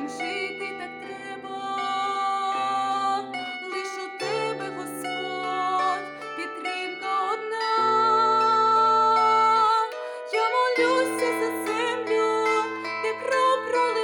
нам жити так треба, лиш у тебе, Господь, підтримка одна, я молюся за землю, де кров пролила.